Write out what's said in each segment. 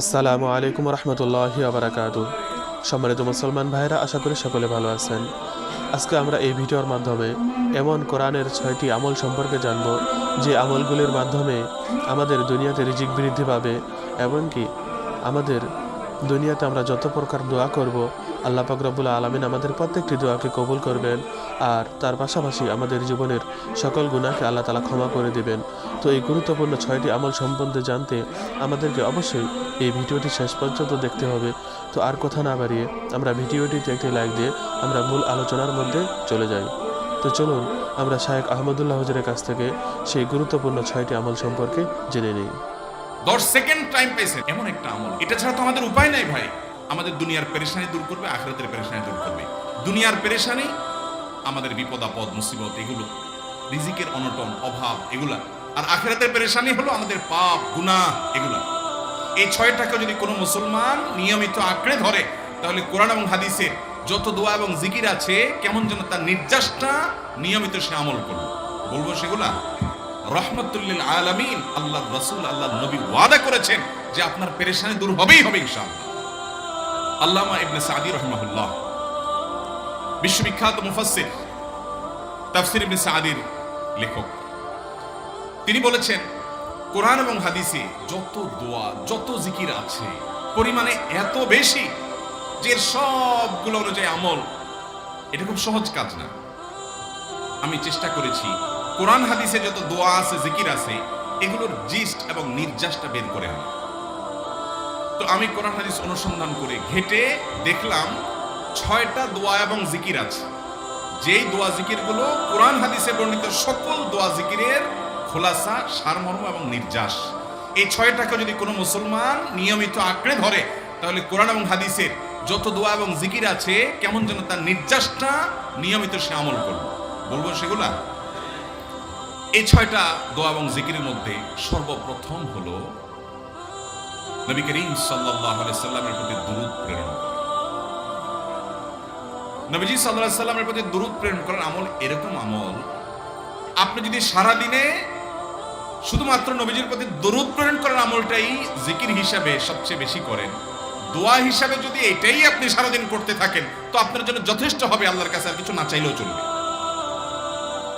আসসালামু আলাইকুম রহমতুল্লাহি আবরাকাত সম্মানিত মুসলমান ভাইরা আশা করি সকলে ভালো আছেন। আজকে আমরা এই ভিডিওর মাধ্যমে এমন কোরআনের ছয়টি আমল সম্পর্কে জানব, যে আমলগুলির মাধ্যমে আমাদের দুনিয়াতে রিজিক বৃদ্ধি পাবে এমনকি আমাদের দুনিয়াতে আমরা যত প্রকার দোয়া করব, আল্লাহ পাক রব্বুল আলমিন আমাদের প্রত্যেকটি দোয়াকে কবুল করবেন। আর তার পাশাপাশি আমাদের জীবনের সকল গুণাকে আল্লাহ তালা ক্ষমা করে দিবেন। তো এই গুরুত্বপূর্ণ ছয়টি আমল সম্বন্ধে জানতে আমাদেরকে অবশ্যই এই ভিডিওটি শেষ পর্যন্ত দেখতে হবে। তো আর কথা না বাড়িয়ে আমরা ভিডিওটিতে একটি লাইক দিয়ে আমরা মূল আলোচনার মধ্যে চলে যাই। তো চলুন আমরা শায়েক আহমদুল্লাহ হজরের কাছ থেকে সেই গুরুত্বপূর্ণ ছয়টি আমল সম্পর্কে জেনে নিই। দশ সেকেন্ড টাইম পেয়েছে এমন একটা আমল। এটা ছাড়া তো আমাদের উপায় নাই ভাই। আমাদের দুনিয়ার পেরেশানি দূর করবে, আখরাতের পেরেশানি দূর করবে। দুনিয়ার পেরেশানি, আমাদের বিপদ, আপদ, মুসিবত, এগুলো, রিজিকের অনটন, অভাব, এগুলা আর আখরাতের পেরেশানি হলো আমাদের পাপ, গুনাহ, এগুলা। এই ছয়টাকে যদি কোনো মুসলমান নিয়মিত আঁকড়ে ধরে, তাহলে কোরআন এবং হাদিসের যত দোয়া এবং জিকির আছে, কেমন যেন তার নির্যাসটা নিয়মিত সে আমল করবে বলব সেগুলা? রহমতুল্লিল আলামিন আল্লাহ রসুল আল্লাহ নবী ওয়াদা করেছেন যে আপনার পেরেশানি দূর হবেই হবে, ইনশাআল্লাহ। আল্লামা ইবনে সাদি রহমাহুল্লাহ, বিশ্ববিখ্যাত মুফাসসির, তাফসির ইবনে সাদির লেখক। তিনি বলেছেন, কোরআন এবং হাদিসে যত দোয়া, যত জিকির আছে, পরিমাণে এত বেশি যে সবগুলো অনুযায়ী আমল, এটা খুব সহজ কাজ না। আমি চেষ্টা করেছি, কোরআন, হাদিসে যত দোয়া আছে, জিকির আছে, এগুলোর জিস্ট এবং নির্যাসটা বের করে আনা। তো আমি কোরআন, হাদিস অনুসন্ধান করে ঘেটে দেখলাম, ছয়টা দোয়া এবং জিকির আছে। যেই দোয়া, জিকিরগুলো কোরআন, হাদিসে বর্ণিত সকল দোয়া, জিকিরের খোলাসা, সারমর্ম এবং নির্যাস। এই ছয়টাকে যদি কোনো মুসলমান নিয়মিত আঁকড়ে ধরে, তাহলে কোরআন এবং হাদিসের যত দোয়া এবং জিকির আছে, কেমন যেন তার নির্যাসটা নিয়মিত সে আমল করবে বলব সেগুলা? এই ছয়টা দোয়া এবং জিকিরের মধ্যে সর্বপ্রথম হলো নবী করিম আলাইহি সাল্লামের প্রতি দুরূদ প্রেরণ। নবীজি আলাইহি সাল্লামের প্রতি দুরূদ প্রেরণ করার আমল এরকম আমল, আপনি যদি সারা দিনে শুধুমাত্র নবীজির প্রতি দরুদ প্রেরণ করার আমলটাই জিকির হিসাবে সবচেয়ে বেশি করেন। দোয়া হিসাবে যদি এটাই আপনি সারাদিন করতে থাকেন, তো আপনার জন্য যথেষ্ট হবে আল্লাহর কাছে, আর কিছু না চাইলেও চলবে।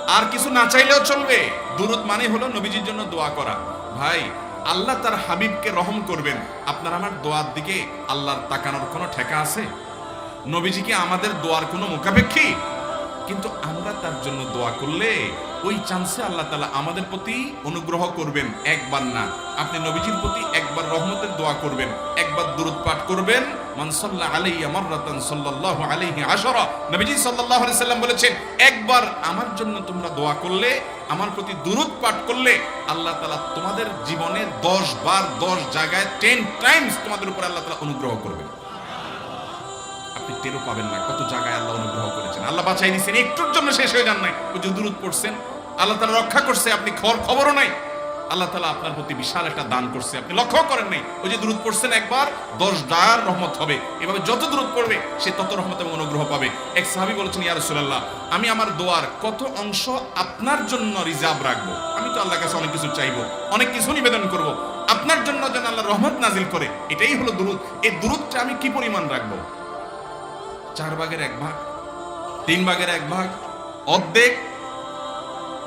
আর কিছু না চাইলেও চলবে। দুরুদ মানে হলো নবীজির জন্য দোয়া করা। ভাই, আল্লাহ তার হাবিবকে রহম করবেন। আপনার আমার দোয়ার দিকে আল্লাহর তাকানোর কোনো ঠেকা আছে? নবীজি কি আমাদের দোয়ার কোনো মুখাপেক্ষী? কিন্তু আমরা তার জন্য দোয়া করলে ওই চান্সে আল্লাহ তালা আমাদের প্রতি অনুগ্রহ করবেন, একবার না। আপনি নবীজির প্রতি একবার রহমতের দোয়া করবেন, একবার দূরত পাঠ করবেন। আলাইহি নবীজি সাল্লাম বলেছেন, একবার আমার জন্য তোমরা দোয়া করলে, আমার প্রতি দূরত পাঠ করলে, আল্লাহ তালা তোমাদের জীবনে দশ বার দশ জায়গায় টেন টাইমস তোমাদের উপর আল্লাহ তালা অনুগ্রহ করবেন। আপনি টেরও পাবেন না কত জায়গায় আল্লাহ অনুগ্রহ করেছেন। আল্লাহ বাঁচাই দিয়েছেন একটুর জন্য শেষ হয়ে যান নাই। ওই যে দূরত পড়ছেন আল্লাহ তালা রক্ষা করছে, আপনি খবর খবরও নাই। আল্লাহ তালা আপনার প্রতি বিশাল একটা দান করছে, আপনি লক্ষ্য করেন নাই। ওই যে দূরত পড়ছেন একবার, দশ ডায়ার রহমত হবে। এভাবে যত দূরত পড়বে, সে তত রহমত এবং অনুগ্রহ পাবে। এক সাহাবি বলেছেন, ইয়া রাসূলুল্লাহ, আমি আমার দোয়ার কত অংশ আপনার জন্য রিজার্ভ রাখব? আমি তো আল্লাহর কাছে অনেক কিছু চাইব, অনেক কিছু নিবেদন করব। আপনার জন্য যেন আল্লাহ রহমত নাজিল করে, এটাই হলো দূরত এই দূরতটা আমি কি পরিমাণ রাখব? চার ভাগের এক ভাগ, তিন ভাগের এক ভাগ, অর্ধেক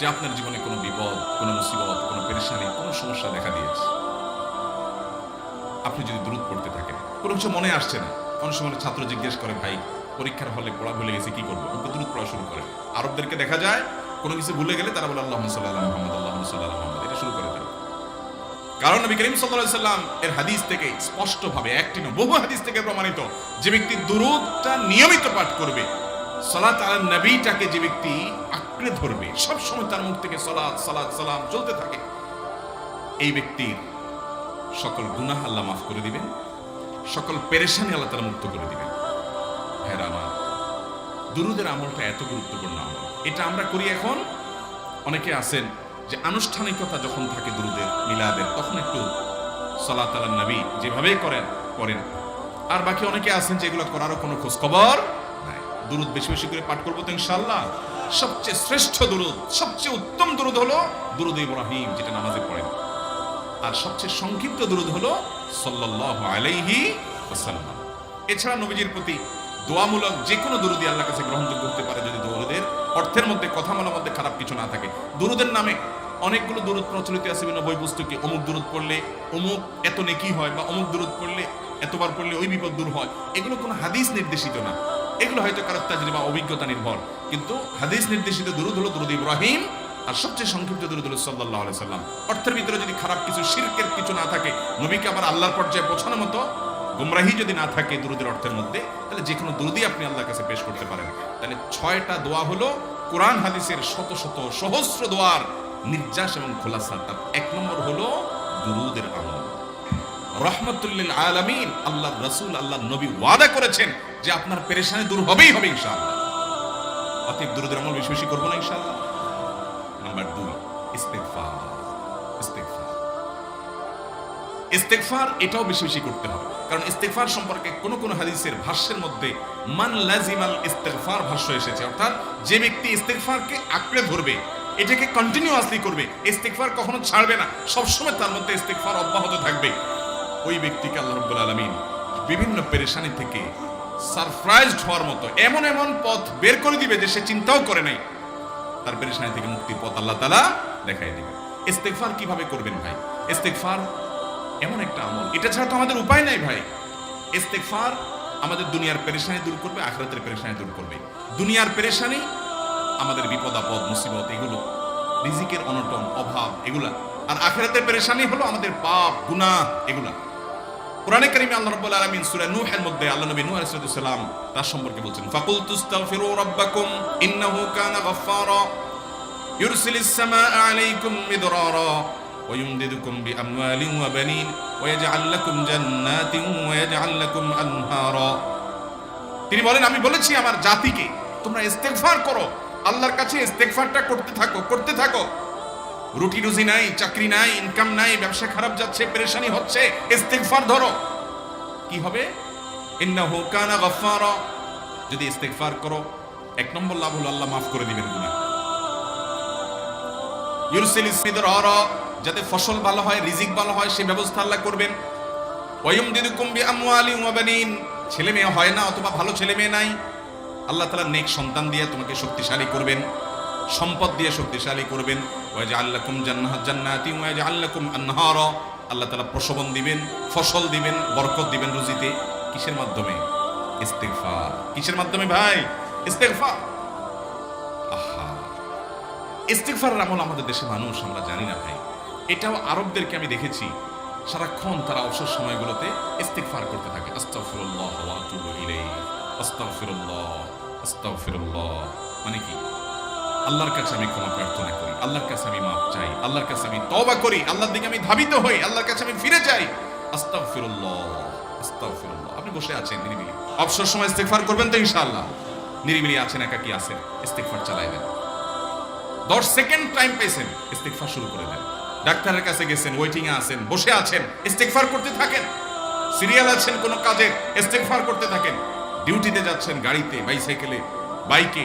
যে আপনার জীবনে কোনো বিপদ, কোনো মুসিবত, কোনো পেরেশানি, কোনো সমস্যা দেখা দিয়েছে। আপনি যদি দূরত পড়তে থাকেন, কোনো কিছু মনে আসছে না। অনেক সময় ছাত্র জিজ্ঞেস করে, ভাই, পরীক্ষার হলে পড়া ভুলে গেছে, কি করব? আমাকে দূরত পড়া শুরু করে। আরবদেরকে দেখা যায়, কোনো কিছু ভুলে গেলে তারা বলে আল্লাহ সাল্লাহ মোহাম্মদ আল্লাহ সাল্লাহ মোহাম্মদ। এটা শুরু করে দেয়। কারণ নবী করিম সাল্লাল্লাহু সাল্লাম এর হাদিস থেকে স্পষ্টভাবে, একটি নয়, বহু হাদিস থেকে প্রমাণিত যে ব্যক্তি দুরুদটা নিয়মিত পাঠ করবে। সালাত আলা নবীটাকে যে ব্যক্তি আঁকড়ে ধরবে সব সময় তার মুখ থেকে সালাত সালাত, সালাম চলতে থাকে। এই ব্যক্তির সকল গুনাহ আল্লাহ মাফ করে দিবেন, সকল পেরেশানি আল্লাহ তারা মুক্ত করে দিবেন। হ্যাঁ আমার, দুরুদের আমলটা এত গুরুত্বপূর্ণ আমল। এটা আমরা করি এখন। অনেকে আছেন যে আনুষ্ঠানিকতা যখন থাকে দুরুদের, মিলাদের, তখন একটু সালাত আলান নবী যেভাবে করেন করেন। আর বাকি অনেকে আছেন যেগুলো করারও কোনো খোঁজখবর নাই। দুরুদ বেশি বেশি করে পাঠ করব তো ইনশাল্লাহ সবচেয়ে শ্রেষ্ঠ দুরুদ, সবচেয়ে উত্তম দুরুদ হলো দুরুদ ইব্রাহিম, যেটা নামাজে পড়েন আর সবচেয়ে সংক্ষিপ্ত দুরুদ হলো সাল্লাল্লাহু আলাইহি ওয়াসাল্লাম। এছাড়া নবীজির প্রতি দোয়ামূলক যে কোনো দুরুদি আল্লাহর কাছে গ্রহণযোগ্য হতে পারে যদি দুরুদের অর্থের মধ্যে কথা বলার মধ্যে খারাপ কিছু না থাকে। দুরুদের নামে অনেকগুলো দুরুদ প্রচলিত আছে, বিভিন্ন বই পুস্তকে অমুক দুরুদ পড়লে অমুক এত নেকি হয় বা অমুক দুরুদ পড়লে এতবার পড়লে ওই বিপদ দূর হয়। এগুলো কোনো হাদিস নির্দেশিত না। এগুলো হয়তো কারও তাজরি বা অভিজ্ঞতা নির্ভর। কিন্তু হাদিস নির্দেশিত দুরুদ হলো দুরুদ ইব্রাহিম, আর সবচেয়ে সংক্ষিপ্ত দুরুদ হলো আলাইহি সাল্লাম। অর্থের ভিতরে যদি খারাপ কিছু শিরকের কিছু না থাকে, নবীকে আবার আল্লাহর পর্যায়ে পৌঁছানোর মতো গুমরাহি যদি না থাকে দুরুদের অর্থের মধ্যে, তাহলে যে কোনো দুরুদি আপনি আল্লাহর কাছে পেশ করতে পারেন। তাহলে ছয়টা দোয়া হলো কোরআন, হাদিসের শত শত সহস্র দোয়ার নির্যাস এবং খোলাসা। তার এক নম্বর হলো দুরুদের আমল। রহমতুল্লিল আলামিন আল্লাহ রসুল আল্লাহ নবী ওয়াদা করেছেন যে আপনার পেরেশানি দূর হবেই হবে ইনশাআল্লাহ। দুরুদের আমল বেশি বেশি করব না ইনশাআল্লাহ। নাম্বার দুই, ইস্তেগফার। ইস্তেগফার। ইস্তেগফার এটাও বেশি বেশি করতে হবে। কারণ ইস্তেগফার সম্পর্কে কোন কোন হাদিসের ভাষ্যের মধ্যে মান লাজিমাল ইস্তেগফার ভাষ্য এসেছে। অর্থাৎ যে ব্যক্তি ইস্তেগফারকে আঁকড়ে ধরবে, এটাকে কন্টিনিউয়াসলি করবে, ইস্তেগফার কখনো ছাড়বে না। সবসময় তার মধ্যে ইস্তেগফার অব্যাহত থাকবে। ওই ব্যক্তিকে আল্লাহ রাব্বুল আলামিন বিভিন্ন পেরেশানি থেকে সারপ্রাইজড হওয়ার মতো এমন এমন পথ বের করে দিবে যে সে চিন্তাও করে নাই। তার পেরেশানি থেকে মুক্তির পথ আল্লাহ তালা দেখাই দিবে। ইস্তেগফার কীভাবে করবেন ভাই? ইস্তেগফার এমন একটা আমল। এটা ছাড়া তো আমাদের উপায় নাই ভাই। ইস্তেগফার আমাদের দুনিয়ার পেরেশানি দূর করবে, আখিরাতের পেরেশানি দূর করবে। দুনিয়ার পেরেশানি, আমাদের বিপদ, আপদ, মুসিবত, এগুলো রিজিকের অনটন, অভাব, এগুলা। আর আখেরাতের পেরেশানি হলো আমাদের পাপ, গুনাহ, এগুলা। কোরআনে কারিমে আল্লাহ রাব্বুল আলামিন সূরা নূহের মধ্যে আল্লাহ নবী নূহ আলাইহিস সালাম তার সম্পর্কে বলছেন ফাকুল তুস্তাগফিরু রাব্বাকুম ইন্নাহু কানা গাফফারা ইউরসিলিস সামাআ আলাইকুম মিদরারা ويمددكم بأموال وبنين ويجعل لكم جنات ويجعل لكم أنهارا তিনি বলেন আমি বলেছি আমার জাতিকে তোমরা ইস্তেগফার করো আল্লাহর কাছে ইস্তেগফারটা করতে থাকো করতে থাকো রুটি রুজি নাই, চাকরি নাই ইনকাম নাই, ব্যবসা খারাপ যাচ্ছে, পেরেশানি হচ্ছে, ইস্তেগফার ধরো। কি হবে? ইন্নাহু কানা গাফফারা। যদি ইস্তেগফার করো, এক নম্বর লাভ হলো আল্লাহ মাফ করে দিবেন গুনাহ। ইউরসিল ইসমিদরারা যাতে ফসল ভালো হয়, রিজিক ভালো হয় সেই ব্যবস্থা আল্লাহ করবেন। ওয়ায়ুমদিদুকুম বিআমওয়ালিন ওয়া বানিন। ছেলে মেয়ে হয় না, অথবা ভালো ছেলে মেয়ে নাই। আল্লাহ তাআলা নেক সন্তান দিয়ে তোমাকে শক্তিশালী করবেন, সম্পদ দিয়ে শক্তিশালী করবেন। আল্লাহ প্রসবন দিবেন, ফসল দিবেন, বরকত দিবেন রুজিতে। কিসের মাধ্যমে? ইস্তেগফার। কিসের মাধ্যমে ভাই? ইস্তেগফার। আহা। ইস্তেগফারের আমল আমাদের দেশে মানুষ, আমরা জানি না ভাই। এটাও আরবদেরকে আমি দেখেছি, সারাক্ষণ তারা অবসর সময়গুলোতে ইস্তেগফার করতে থাকে। আস্তাগফিরুল্লাহ ওয়া আতুবু মানে কি? আল্লাহর কাছে আমি ক্ষমা প্রার্থনা করি, আল্লাহর কাছে আমি মাপ চাই, আল্লাহর কাছে আমি তওবা করি, আল্লাহর দিকে আমি ধাবিত হই, আল্লাহর কাছে আমি ফিরে যাই। আস্তাগফিরুল্লাহ আপনি বসে আছেন নিরিবিলি। অবসর সময় ইস্তেগফার করবেন তো ইনশাআল্লাহ। নিরিবিলি আছেন, একাকি আছেন, ইস্তেগফার চালাই দেন দশ সেকেন্ড টাইম পেয়েছেন, ইস্তেগফার শুরু করে দেন। ডাক্তারের কাছে গেছেন ওয়েটিং এ আছেন, বসে আছেন, ইস্তেগফার করতে থাকেন। সিরিয়াল আছেন কোনো কাজের, ইস্তেগফার করতে থাকেন। ডিউটিতে যাচ্ছেন গাড়িতে, বাইসাইকেলে, বাইকে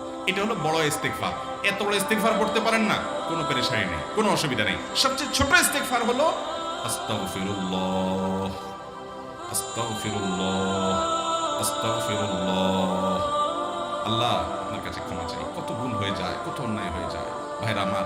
এটা হলো বড় ইস্তেকফার এত বড় ইস্তেকফার করতে পারেন না, কোনো পেরেশানি নেই, কোনো অসুবিধা নেই। সবচেয়ে ছোট ইস্তেগফার হলো, আস্তাগফিরুল্লাহ আস্তাগফিরুল্লাহ আস্তাগফিরুল্লাহ। আল্লাহ আপনার কাছে ক্ষমা চাই। কত ভুল হয়ে যায়, কত অন্যায় হয়ে যায়। ভাইরা, আমার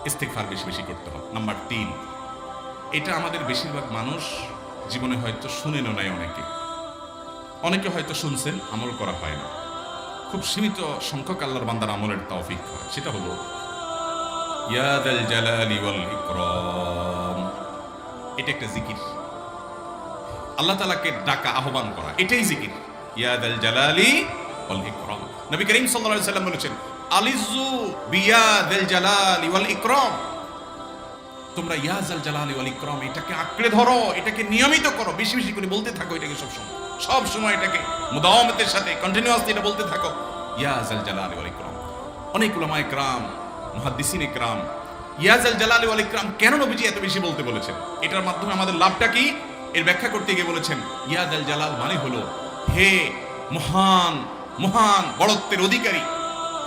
আমার ইস্তেগফার বেশি বেশি করতে হবে। নাম্বার তিন, এটা আমাদের বেশিরভাগ মানুষ জীবনে হয়তো শুনেনও নাই অনেকে। অনেকে হয়তো শুনছেন, আমল করা হয় না। খুব সীমিত সংখ্যক আল্লাহর বান্দার আমলের তৌফিক হয়। সেটা হলো জালালি এটা একটা জিকির। আল্লাহ তাআলাকে ডাকা, আহ্বান করা, এটাই জিকির। ইয়াদাল জালালি ওয়াল ইকরাম। নবী করিম আলাইহি সাল্লাম বলেছেন আলিজু বিয়াদাল জালালি ওয়াল ইকরাম। তোমরা ইয়াজাল জালালি এটাকে আঁকড়ে ধরো, এটাকে নিয়মিত করো, বেশি বেশি করে বলতে থাকো এটাকে সব সময়। সব সময় এটাকে মুদাওয়ামতের সাথে কন্টিনিউয়াসলি এটা বলতে থাকো। ইয়াজাল জালালি ওয়াল ইকরাম। অনেক উলামা জালালি ইকরাম কেন নবীজি এত বেশি বলতে বলেছেন? এটার মাধ্যমে আমাদের লাভটা কি? এর ব্যাখ্যা করতে গিয়ে বলেছেন ইয়াজাল জালাল মানে হলো, হে মহান মহান বড়ত্বের অধিকারী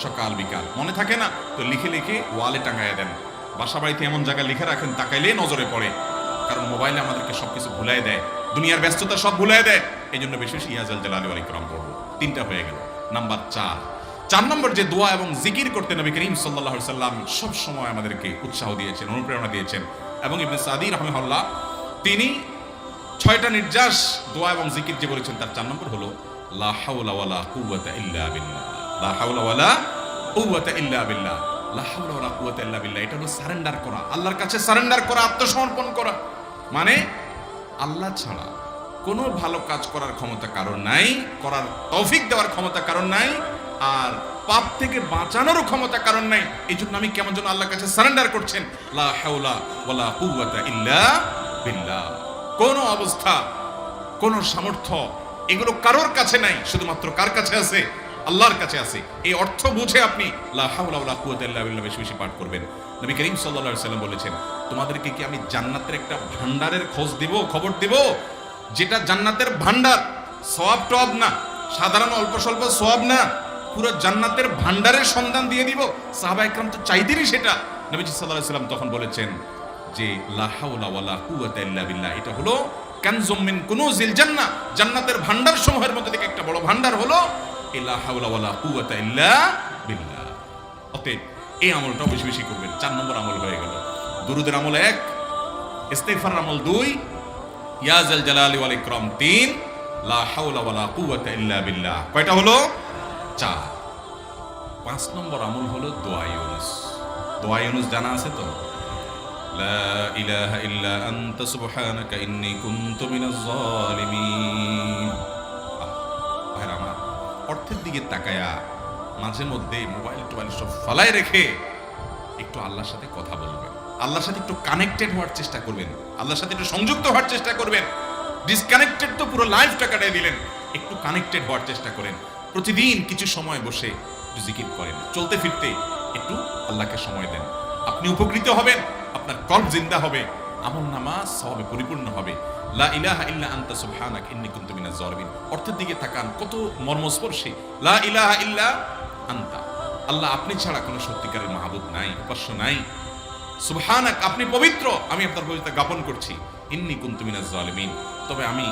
সকাল, বিকাল। মনে থাকে না? তো লিখে লিখে ওয়ালে টাঙায় দেন। বাসা বাড়িতে এমন জায়গায় লিখে রাখেন, তাকাইলে নজরে পড়ে। কারণ মোবাইলে আমাদেরকে সবকিছু ভুলাই দেয়। দুনিয়ার ব্যস্ততা সব ভুলাই দেয়। এই জন্য বেশি বেশি ইয়াজাল জালালি ওয়াল ইকরাম করব তিনটা হয়ে গেল। নাম্বার চার। চার নম্বর যে দোয়া এবং জিকির করতে নবী করিম আলাইহি সাল্লাম সব সময় আমাদেরকে উৎসাহ দিয়েছেন, অনুপ্রেরণা দিয়েছেন। এবং ইবনে সাদি রহমাহুল্লাহ, তিনি ছয়টা নির্যাস দোয়া এবং জিকির যে বলেছেন, তার চার নম্বর হলো, লা হাওলা ওয়ালা কুওয়াতা ইল্লা বিল্লাহ। লা বিল্লাহ। এটা হলো সারেন্ডার করা। আল্লাহর কাছে সারেন্ডার করা, আত্মসমর্পণ করা। মানে আল্লাহ ছাড়া কোনো ভালো কাজ করার ক্ষমতা কারণ নাই, করার তৌফিক দেওয়ার ক্ষমতা কারণ নাই, আর পাপ থেকে বাঁচানোরও ক্ষমতা কারণ নাই। এই জন্য আমি কেমন আল্লাহর কাছে সারেন্ডার করছেন। লা বিল্লাহ। কোন অবস্থা, কোন সামর্থ্য এগুলো কারোর কাছে নাই, শুধুমাত্র কার কাছে আছে? আল্লাহর কাছে আছে। এই অর্থ বুঝে আপনি বেশি বেশি পাঠ করবেন। নবী করিম আলাইহি সাল্লাম বলেছেন, তোমাদেরকে কি আমি জান্নাতের একটা ভান্ডারের খোঁজ দিব, খবর দিব? যেটা জান্নাতের ভান্ডার সব টব না। সাধারণ অল্প স্বল্প সব না। পুরো জান্নাতের ভান্ডারের সন্ধান দিয়ে দিব। সাহাবা একরাম তো চাইতেনই সেটা। নবীজি আলাইহি সাল্লাম তখন বলেছেন যে, লা হাওলা ওয়ালা বিল্লাহ। এটা হলো কানজুম মিন কুনুজিল জান্নাহ। জান্নাতের ভান্ডার সমূহের মধ্যে থেকে একটা বড় ভান্ডার হলো অতএব এই আমলটাও বেশি বেশি করবেন। চার নম্বর আমল হয়ে গেল। দুরুদের আমল এক ইস্তেগফার আমল দুই ইয়াজাল জালালি ওয়াল ইকরাম তিন, লা হাওলা ওয়ালা কুওয়াতা ইল্লা বিল্লাহ। কয়টা হলো? চার। পাঁচ নম্বর আমল হলো দোয়া ইউনুস। দোয়া ইউনুস জানা আছে তো? লা ইলাহা ইল্লা আনতা সুবহানাকা ইন্নী কুনতু মিনাজ জালিমিন অর্থের দিকে তাকায়া মাঝে মধ্যে মোবাইল টোবাইল সব ফালায় রেখে একটু আল্লাহর সাথে কথা বলবেন। আল্লাহর সাথে একটু কানেক্টেড হওয়ার চেষ্টা করবেন। আল্লাহর সাথে একটু সংযুক্ত হওয়ার চেষ্টা করবেন। ডিসকানেক্টেড তো পুরো লাইফটা কাটাই দিলেন। একটু কানেক্টেড হওয়ার চেষ্টা করেন। প্রতিদিন কিছু সময় বসে জিকির করেন। চলতে ফিরতে একটু আল্লাহকে সময় দেন। আপনি উপকৃত হবেন, আপনার কল্প জিন্দা হবে, আমল নামা সবে পরিপূর্ণ হবে। লা ইলাহা ইল্লা আনতা সুবহানাক, ইন্নী কুনতু মিনাজ জালিমিন। অর্থের দিকে তাকান, কত মর্মস্পর্শী। লা ইলাহা ইল্লা আনতা। আল্লাহ আপনি ছাড়া কোনো সত্যিকারের মাহবুদ নাই, উপাস্য নাই। সুবহানাক, আপনি পবিত্র। আমি আপনার পবিত্রতা জ্ঞাপন করছি। ইন্নী কুনতু মিনাজ জালিমিন। তবে আমি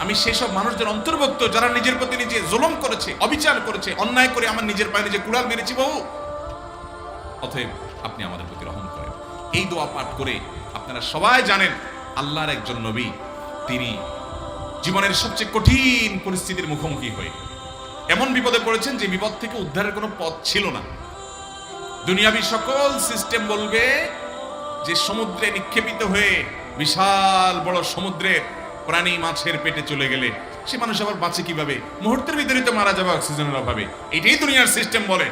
আমি সেসব মানুষদের অন্তর্ভুক্ত যারা নিজের প্রতি নিজে জুলুম করেছে, অবিচার করেছে, অন্যায় করে আমার নিজের পায়ে নিজে কুড়াল মেরেছি বহু। অতএব আপনি আমাদের প্রতি রহম করেন। এই দোয়া পাঠ করে আপনারা সবাই জানেন আল্লাহর একজন নবী, তিনি জীবনের সবচেয়ে কঠিন পরিস্থিতির মুখোমুখি হয়ে এমন বিপদে পড়েছেন যে বিপদ থেকে উদ্ধারের কোনো পথ ছিল না। দুনিয়াবি সকল সিস্টেম বলবে যে সমুদ্রে নিক্ষেপিত হয়ে বিশাল বড় সমুদ্রের প্রাণী মাছের পেটে চলে গেলে সে মানুষ আবার বাঁচে কীভাবে? মুহূর্তের ভিতরে তো মারা যাবে অক্সিজেনের অভাবে। এটাই দুনিয়ার সিস্টেম বলে।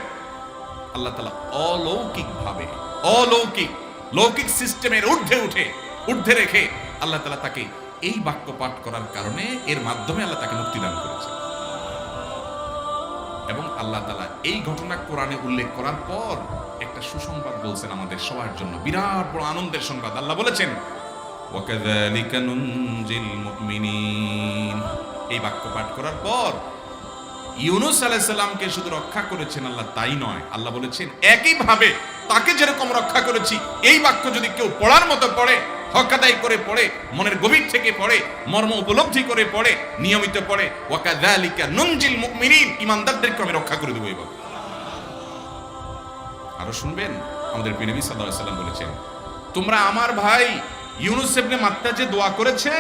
আল্লাহ তালা অলৌকিক ভাবে অলৌকিক, লৌকিক সিস্টেমের ঊর্ধ্বে উঠে ঊর্ধ্বে রেখে আল্লাহ তালা তাকে এই বাক্য পাঠ করার কারণে এর মাধ্যমে আল্লাহ তাকে মুক্তিদান করেছে। এবং আল্লাহ তালা এই ঘটনা কোরআনে উল্লেখ করার পর একটা সুসংবাদ বলছেন আমাদের সবার জন্য। বিরাট বড় আনন্দের সংবাদ। আল্লাহ বলেছেন এই বাক্য পাঠ করার পর ইউনুস আলাইসাল্লামকে শুধু রক্ষা করেছেন আল্লাহ, তাই নয়। আল্লাহ বলেছেন, একইভাবে তাকে যেরকম রক্ষা করেছি, এই বাক্য যদি কেউ পড়ার মতো পড়ে, হকাদাই করে পড়ে, মনের গভীর থেকে পড়ে, মর্ম উপলব্ধি করে পড়ে, নিয়মিত পড়ে, ওয়াকাযালিকা নুনজিল মুমিনিন ইমানদারদেরকে আমি রক্ষা করে দেবো এবার আরও শুনবেন? আমাদের প্রিয় নবী সাল্লাল্লাহু আলাইহি বলেছেন, তোমরা আমার ভাই ইউনুস ইবনে মাত্তা যে দোয়া করেছে,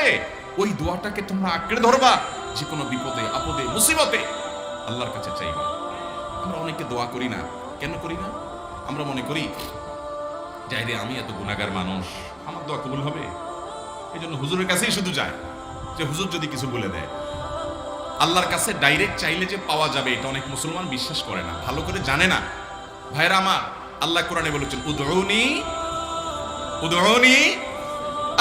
ওই দোয়াটাকে তোমরা আঁকড়ে ধরবা, যে কোনো বিপদে, আপদে, মুসিবতে আল্লাহর কাছে চাইবা। আমরা অনেকে দোয়া করি না। কেন করি না? আমরা মনে করি যাই রে আমি এত গুণাগার মানুষ, আমার দোয়া কবুল হবে? এই জন্য হুজুরের কাছেই শুধু যায়, যে হুজুর যদি কিছু বলে দেয়। আল্লাহর কাছে ডাইরেক্ট চাইলে যে পাওয়া যাবে, এটা অনেক মুসলমান বিশ্বাস করে না, ভালো করে জানে না। ভাইরা আমার, আল্লাহ কোরআনে বলেছেন উদরুনি উদরুনি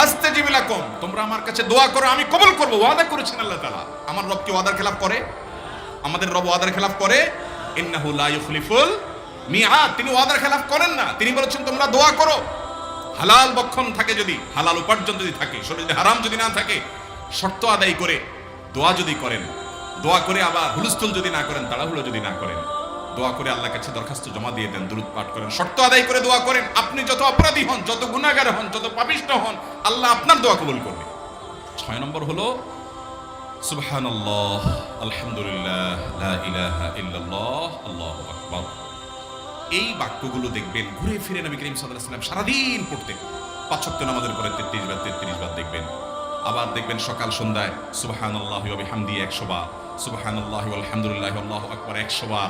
আস্তাজিব লাকুম। তোমরা আমার কাছে দোয়া করো, আমি কবুল করব, ওয়াদা করেছেন আল্লাহ তাআলা। আমার রব কি ওয়াদার খেলাফ করে। আমাদের রব ওয়াদার খেলাফ করে। ইন্নাহু লা ইউখলিফুল মিআদ। তিনি ওয়াদার খেলাফ করেন না। তিনি বলেছেন, তোমরা দোয়া করো। হালাল বক্ষণ থাকে যদি, হালাল উপার্জন যদি থাকে, শরীরে হারাম যদি না থাকে, শর্ত আদায় করে দোয়া যদি করেন। দোয়া করে আবার হুলস্থুল যদি না করেন, তাড়াহুড়ো যদি না করেন। দোয়া করে আল্লাহর কাছে দরখাস্ত জমা দিয়ে দেন দূরত পাঠ করেন। শর্ত আদায় করে দোয়া করেন। আপনি যত অপরাধী হন, যত গুণাগার হন, যত পাপিষ্ট হন, আল্লাহ আপনার দোয়া কবুল করবে। ছয় নম্বর হলো সুবহানাল্লাহ, আলহামদুলিল্লাহ, লা ইলাহা ইল্লাল্লাহ, আল্লাহু আকবার। এই বাক্যগুলো দেখবেন, ঘুরে ফিরে নবী করিম সাল্লাহ সাল্লাম সারাদিন পড়তেন। পাঁচ ওয়াক্ত নামাজের পরে 33 বার 33 বার দেখবেন। আবার দেখবেন সকাল সন্ধ্যায়, সুবহানাল্লাহি ওয়া বিহামদি 100 বার, সুবহানাল্লাহি ওয়া আলহামদুলিল্লাহি আল্লাহু আকবার 100 বার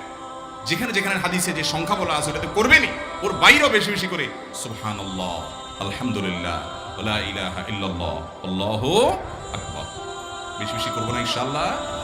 যেখানে যেখানে হাদিসে যে সংখ্যা বলা আছে, ওটাতে করবেনই। ওর বাইরেও বেশি বেশি করে, সুবহানাল্লাহ, আলহামদুলিল্লাহ লা ইলাহা ইল্লাল্লাহ, আল্লাহু আকবার। বেশি বেশি করব না, ইনশাআল্লাহ।